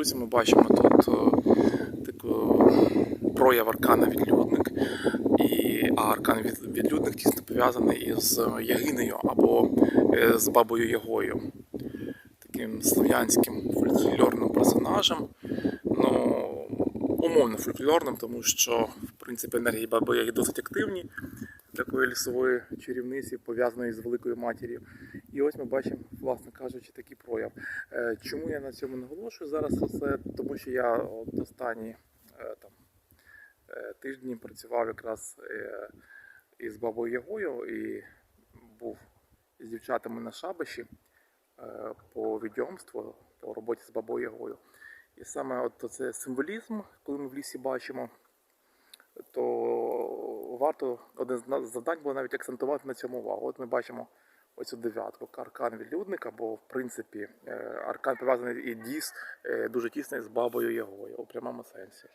друзі, ми бачимо тут е, таку прояв аркана відлюдник. І, а аркан відлюдник тісно пов'язаний із е, Ягинею або е, з бабою Ягою, таким слов'янським фольклорним персонажем. Ну, умовно фольклорним, тому що в принципі енергії баби Яги досить активні такої лісової чарівниці, пов'язаної з великою матір'ю. І ось ми бачимо, власне кажучи, такий прояв. Е, Чому я на цьому наголошую зараз? Це тому, що я от останні е, там, е, тижні працював якраз із бабою Ягою і був з дівчатами на шабаші по відьомству, по роботі з бабою Ягою. І саме от це символізм, коли ми в лісі бачимо, то варто один з завдань було навіть акцентувати на цьому увагу. От ми бачимо оцю дев'ятку, аркан відлюдника, бо в принципі е, аркан пов'язаний і дійс е, дуже тісний з бабою Ягою у прямому сенсі.